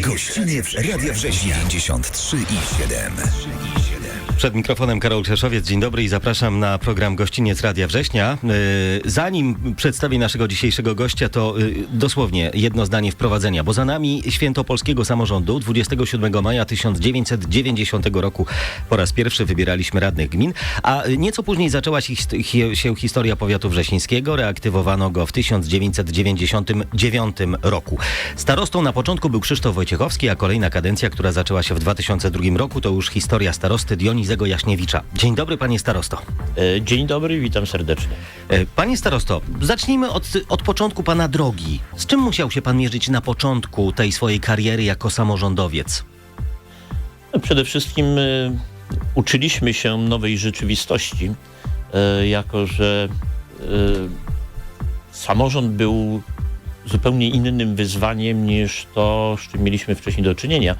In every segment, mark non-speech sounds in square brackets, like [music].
Gościniec Radia Września. 93 i 7. Przed mikrofonem Karol Krzeszowiec, dzień dobry i zapraszam na program Gościniec Radia Września. Yy, Zanim przedstawię naszego dzisiejszego gościa, to yy, dosłownie jedno zdanie wprowadzenia, bo za nami święto polskiego samorządu 27 maja 1990 roku po raz pierwszy wybieraliśmy radnych gmin, a nieco później zaczęła się, hist- hi- się historia powiatu wrześnińskiego, reaktywowano go w 1999 roku. Starostą na początku był Krzysztof Wojciechowski, a kolejna kadencja, która zaczęła się w 2002 roku, to już historia starosty Dionizego Jaśniewicza. Dzień dobry, panie starosto. E, Dzień dobry, witam serdecznie. E, Panie starosto, zacznijmy od, od początku pana drogi. Z czym musiał się pan mierzyć na początku tej swojej kariery jako samorządowiec? No, Przede wszystkim e, uczyliśmy się nowej rzeczywistości, jako że samorząd był zupełnie innym wyzwaniem niż to, z czym mieliśmy wcześniej do czynienia.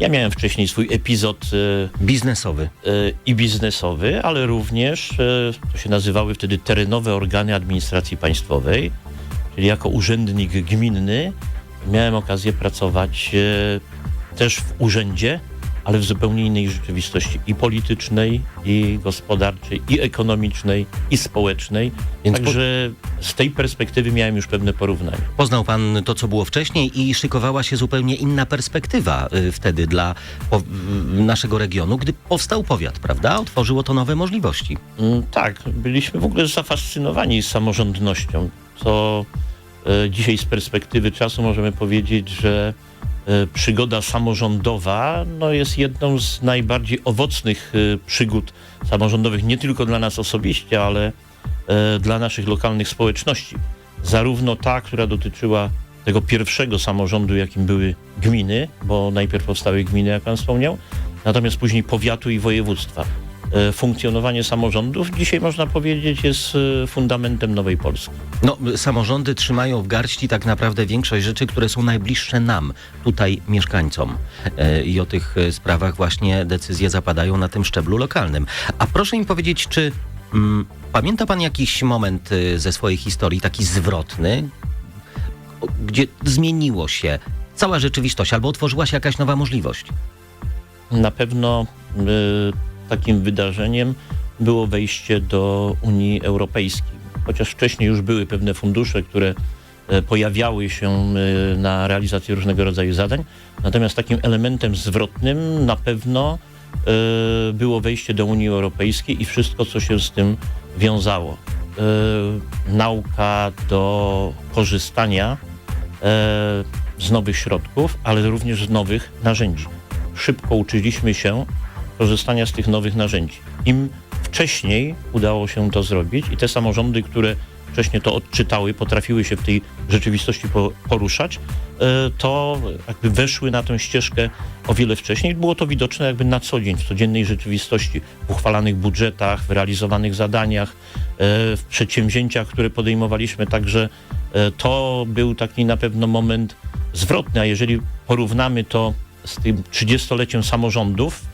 Ja miałem wcześniej swój epizod e, Biznesowy. e, i biznesowy, ale również e, to się nazywały wtedy terenowe organy administracji państwowej, czyli jako urzędnik gminny miałem okazję pracować też w urzędzie, ale w zupełnie innej rzeczywistości i politycznej, i gospodarczej, i ekonomicznej, i społecznej. Więc po- Także z tej perspektywy miałem już pewne porównanie. Poznał pan to, co było wcześniej i szykowała się zupełnie inna perspektywa y, wtedy dla po, y, naszego regionu, gdy powstał powiat, prawda? Otworzyło to nowe możliwości. Mm, Tak, byliśmy w ogóle zafascynowani samorządnością, co e, dzisiaj z perspektywy czasu możemy powiedzieć, że przygoda samorządowa no, jest jedną z najbardziej owocnych e, przygód samorządowych, nie tylko dla nas osobiście, ale e, dla naszych lokalnych społeczności. Zarówno ta, która dotyczyła tego pierwszego samorządu, jakim były gminy, bo najpierw powstały gminy, jak pan wspomniał, natomiast później powiatu i województwa. E, Funkcjonowanie samorządów dzisiaj można powiedzieć jest e, fundamentem nowej Polski. No, samorządy trzymają w garści tak naprawdę większość rzeczy, które są najbliższe nam, tutaj mieszkańcom. E, I o tych sprawach właśnie decyzje zapadają na tym szczeblu lokalnym. A proszę mi powiedzieć, czy mm, pamięta pan jakiś moment ze swojej historii, taki zwrotny, gdzie zmieniło się cała rzeczywistość albo otworzyła się jakaś nowa możliwość? Na pewno e, takim wydarzeniem było wejście do Unii Europejskiej. Chociaż wcześniej już były pewne fundusze, które e, pojawiały się e, na realizację różnego rodzaju zadań. Natomiast takim elementem zwrotnym na pewno e, było wejście do Unii Europejskiej i wszystko, co się z tym wiązało. Nauka do korzystania z nowych środków, ale również z nowych narzędzi. Szybko uczyliśmy się korzystania z tych nowych narzędzi. Im wcześniej udało się to zrobić i te samorządy, które wcześniej to odczytały, potrafiły się w tej rzeczywistości po, poruszać, e, to jakby weszły na tę ścieżkę o wiele wcześniej. Było to widoczne jakby na co dzień, w codziennej rzeczywistości, w uchwalanych budżetach, w realizowanych zadaniach, e, w przedsięwzięciach, które podejmowaliśmy. Także e, to był taki na pewno moment zwrotny, a jeżeli porównamy to z tym 30-leciem samorządów,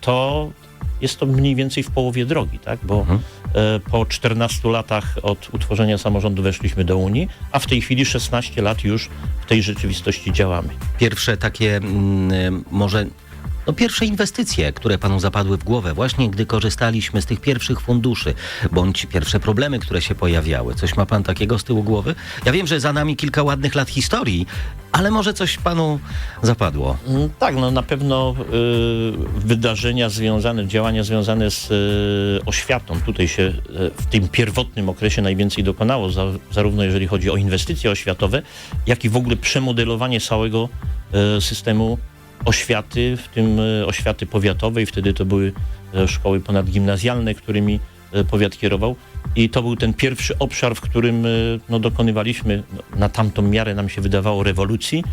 to jest to mniej więcej w połowie drogi, tak? bo Mhm. e, po 14 latach od utworzenia samorządu weszliśmy do Unii, a w tej chwili 16 lat już w tej rzeczywistości działamy. Pierwsze takie mm, może no pierwsze inwestycje, które panu zapadły w głowę, właśnie gdy korzystaliśmy z tych pierwszych funduszy, bądź pierwsze problemy, które się pojawiały. Coś ma pan takiego z tyłu głowy? Ja wiem, że za nami kilka ładnych lat historii, ale może coś panu zapadło. Mm, Tak, no na pewno y, wydarzenia związane, działania związane z y, oświatą. Tutaj się y, w tym pierwotnym okresie najwięcej dokonało, za, zarówno jeżeli chodzi o inwestycje oświatowe, jak i w ogóle przemodelowanie całego y, systemu oświaty, w tym y, oświaty powiatowej. Wtedy to były y, szkoły ponadgimnazjalne, którymi y, powiat kierował. I to był ten pierwszy obszar, w którym no, dokonywaliśmy, no, na tamtą miarę nam się wydawało, rewolucji.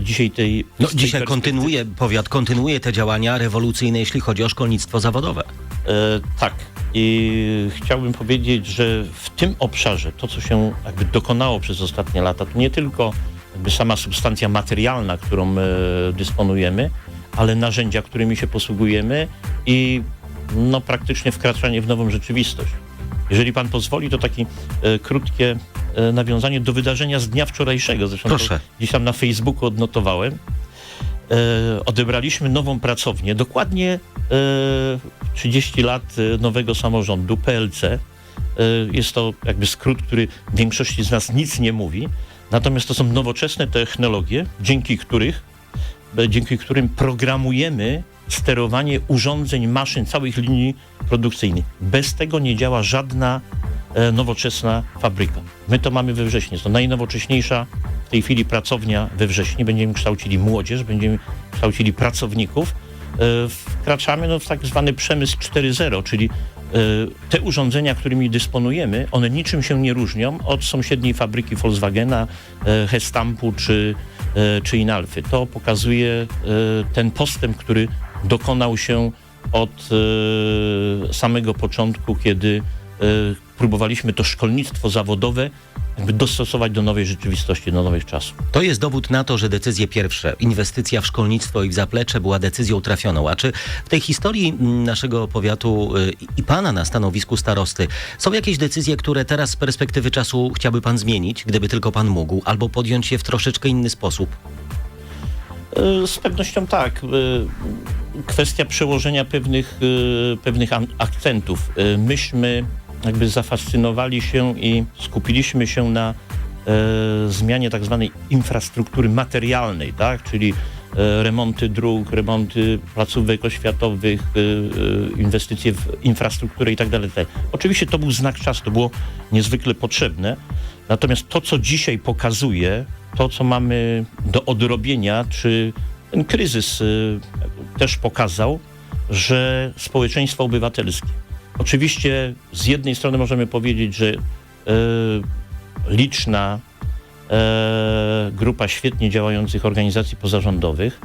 Dzisiaj tej No, tej dzisiaj kontynuuje, powiat kontynuuje te działania rewolucyjne, jeśli chodzi o szkolnictwo zawodowe. E, tak. I chciałbym powiedzieć, że w tym obszarze to, co się jakby dokonało przez ostatnie lata, to nie tylko jakby sama substancja materialna, którą e, dysponujemy, ale narzędzia, którymi się posługujemy i no, praktycznie wkraczanie w nową rzeczywistość. Jeżeli pan pozwoli, to takie e, krótkie e, nawiązanie do wydarzenia z dnia wczorajszego. Zresztą Proszę. gdzieś tam na Facebooku odnotowałem. e, odebraliśmy nową pracownię, dokładnie e, 30 lat e, nowego samorządu, PLC. E, jest to jakby skrót, który większości z nas nic nie mówi, natomiast to są nowoczesne technologie, dzięki których dzięki którym programujemy sterowanie urządzeń, maszyn, całych linii produkcyjnych. Bez tego nie działa żadna e, nowoczesna fabryka. My to mamy we wrześniu. Jest to najnowocześniejsza w tej chwili pracownia we wrześniu. Będziemy kształcili młodzież, będziemy kształcili pracowników. E, Wkraczamy no, w tak zwany przemysł 4.0, czyli te urządzenia, którymi dysponujemy, one niczym się nie różnią od sąsiedniej fabryki Volkswagena, e, Hestampu czy, e, czy Inalfy. To pokazuje ten postęp, który dokonał się od samego początku, kiedy próbowaliśmy to szkolnictwo zawodowe jakby dostosować do nowej rzeczywistości, do nowych czasów. To jest dowód na to, że decyzje pierwsze, inwestycja w szkolnictwo i w zaplecze była decyzją trafioną. A czy w tej historii mm, naszego powiatu y, i pana na stanowisku starosty są jakieś decyzje, które teraz z perspektywy czasu chciałby pan zmienić, gdyby tylko pan mógł, albo podjąć je w troszeczkę inny sposób? E, Z pewnością tak. E, Kwestia przełożenia pewnych, pewnych akcentów. Myśmy jakby zafascynowali się i skupiliśmy się na e, zmianie tak zwanej infrastruktury materialnej, tak? czyli e, remonty dróg, remonty placówek oświatowych, e, e, inwestycje w infrastrukturę i tak tak. Oczywiście to był znak czasu, to było niezwykle potrzebne. Natomiast to, co dzisiaj pokazuje, to, co mamy do odrobienia, czy ten kryzys y, też pokazał, że społeczeństwo obywatelskie. Oczywiście z jednej strony możemy powiedzieć, że y, liczna e, grupa świetnie działających organizacji pozarządowych,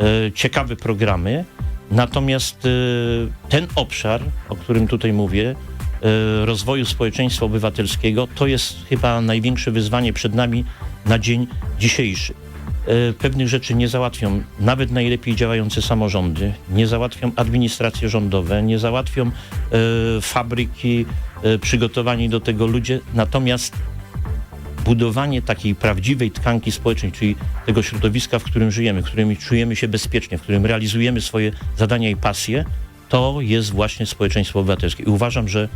e, ciekawe programy, natomiast e, ten obszar, o którym tutaj mówię, e, rozwoju społeczeństwa obywatelskiego, to jest chyba największe wyzwanie przed nami na dzień dzisiejszy. E, Pewnych rzeczy nie załatwią nawet najlepiej działające samorządy, nie załatwią administracje rządowe, nie załatwią e, fabryki, e, przygotowani do tego ludzie, natomiast budowanie takiej prawdziwej tkanki społecznej, czyli tego środowiska, w którym żyjemy, w którym czujemy się bezpiecznie, w którym realizujemy swoje zadania i pasje, to jest właśnie społeczeństwo obywatelskie. I uważam, że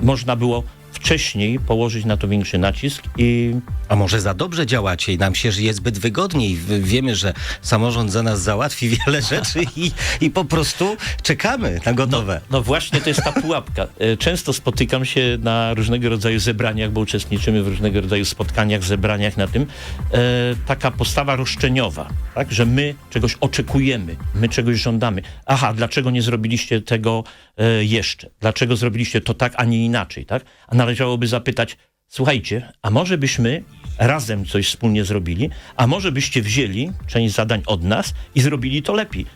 można było wcześniej położyć na to większy nacisk i A może za dobrze działacie i nam się żyje zbyt wygodniej? Wiemy, że samorząd za nas załatwi [laughs] wiele rzeczy i, i po prostu czekamy na gotowe. No właśnie to jest ta pułapka. E, Często spotykam się na różnego rodzaju zebraniach, bo uczestniczymy w różnego rodzaju spotkaniach, zebraniach na tym. E, taka postawa roszczeniowa, tak? że my czegoś oczekujemy, my czegoś żądamy. Aha, dlaczego nie zrobiliście tego e, jeszcze? Dlaczego zrobiliście to tak, a nie inaczej? Tak? A należałoby zapytać, słuchajcie, a może byśmy razem coś wspólnie zrobili, a może byście wzięli część zadań od nas i zrobili to lepiej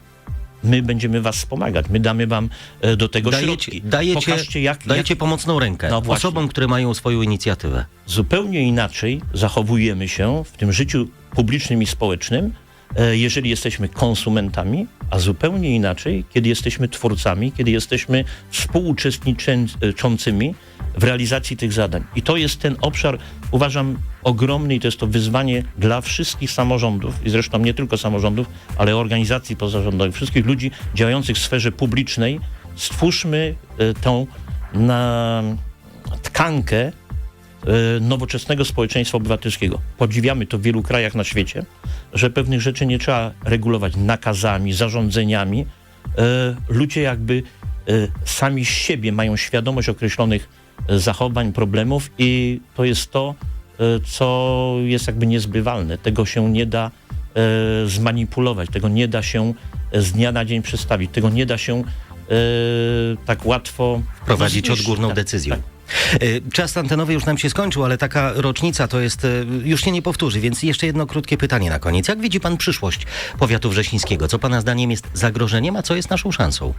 my będziemy was wspomagać, my damy wam e, do tego Dajecie, środki. dajecie, Pokażcie, jak, dajecie jak pomocną rękę No osobom, które mają swoją inicjatywę. zupełnie inaczej zachowujemy się w tym życiu publicznym i społecznym, e, jeżeli jesteśmy konsumentami, a zupełnie inaczej, kiedy jesteśmy twórcami, kiedy jesteśmy współuczestniczącymi w realizacji tych zadań. I to jest ten obszar, uważam, ogromny i to jest to wyzwanie dla wszystkich samorządów, i zresztą nie tylko samorządów, ale organizacji pozarządowych, wszystkich ludzi działających w sferze publicznej. Stwórzmy e, tą na tkankę e, nowoczesnego społeczeństwa obywatelskiego. Podziwiamy to w wielu krajach na świecie, że pewnych rzeczy nie trzeba regulować nakazami, zarządzeniami. E, Ludzie jakby sami z siebie mają świadomość określonych zachowań, problemów i to jest to, e, co jest jakby niezbywalne. Tego się nie da e, zmanipulować, tego nie da się e, z dnia na dzień przestawić, tego nie da się tak łatwo Prowadzić odgórną Tak, decyzją. tak. Czas antenowy już nam się skończył, ale taka rocznica to jest, już się nie powtórzy, więc jeszcze jedno krótkie pytanie na koniec. Jak widzi pan przyszłość powiatu wrześnińskiego? Co pana zdaniem jest zagrożeniem, a co jest naszą szansą?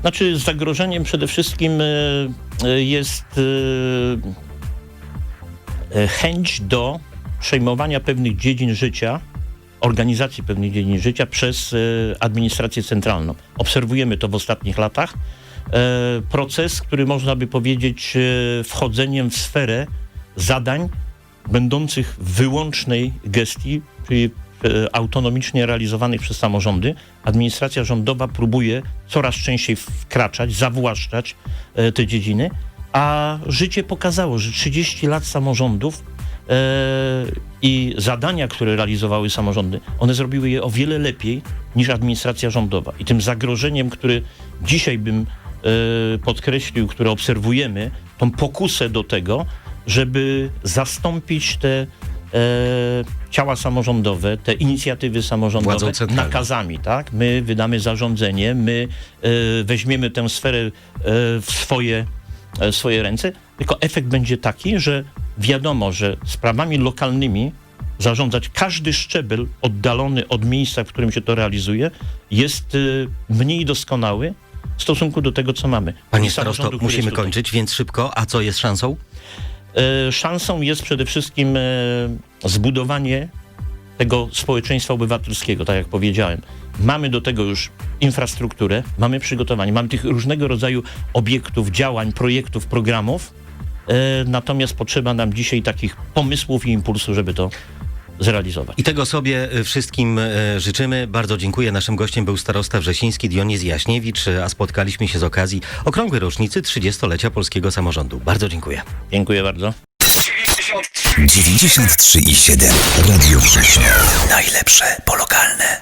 Znaczy zagrożeniem przede wszystkim e, e, jest e, chęć do przejmowania pewnych dziedzin życia, organizacji pewnych dziedzin życia przez administrację centralną. Obserwujemy to w ostatnich latach. Proces, który można by powiedzieć wchodzeniem w sferę zadań będących w wyłącznej gestii, czyli autonomicznie realizowanych przez samorządy, administracja rządowa próbuje coraz częściej wkraczać, zawłaszczać e, te dziedziny, a życie pokazało, że 30 lat samorządów e, i zadania, które realizowały samorządy, one zrobiły je o wiele lepiej niż administracja rządowa. I tym zagrożeniem, który dzisiaj bym e, podkreślił, które obserwujemy, tą pokusę do tego, żeby zastąpić te e, ciała samorządowe, te inicjatywy samorządowe nakazami, tak? My wydamy zarządzenie, my e, weźmiemy tę sferę e, w swoje, e, swoje ręce, tylko efekt będzie taki, że wiadomo, że sprawami lokalnymi zarządzać każdy szczebel oddalony od miejsca, w którym się to realizuje, jest e, mniej doskonały w stosunku do tego, co mamy. Panie starosto, musimy kończyć, więc szybko. A co jest szansą? E, Szansą jest przede wszystkim e, zbudowanie tego społeczeństwa obywatelskiego, tak jak powiedziałem. Mamy do tego już infrastrukturę, mamy przygotowanie, mamy tych różnego rodzaju obiektów, działań, projektów, programów, e, natomiast potrzeba nam dzisiaj takich pomysłów i impulsu, żeby to zrealizować. I tego sobie y, wszystkim y, życzymy. Bardzo dziękuję. Naszym gościem był starosta wrzesiński Dionys Jaśniewicz, a spotkaliśmy się z okazji okrągłej rocznicy 30-lecia polskiego samorządu. Bardzo dziękuję. Dziękuję bardzo. 93 i 7. Radio Września. Najlepsze po lokalne.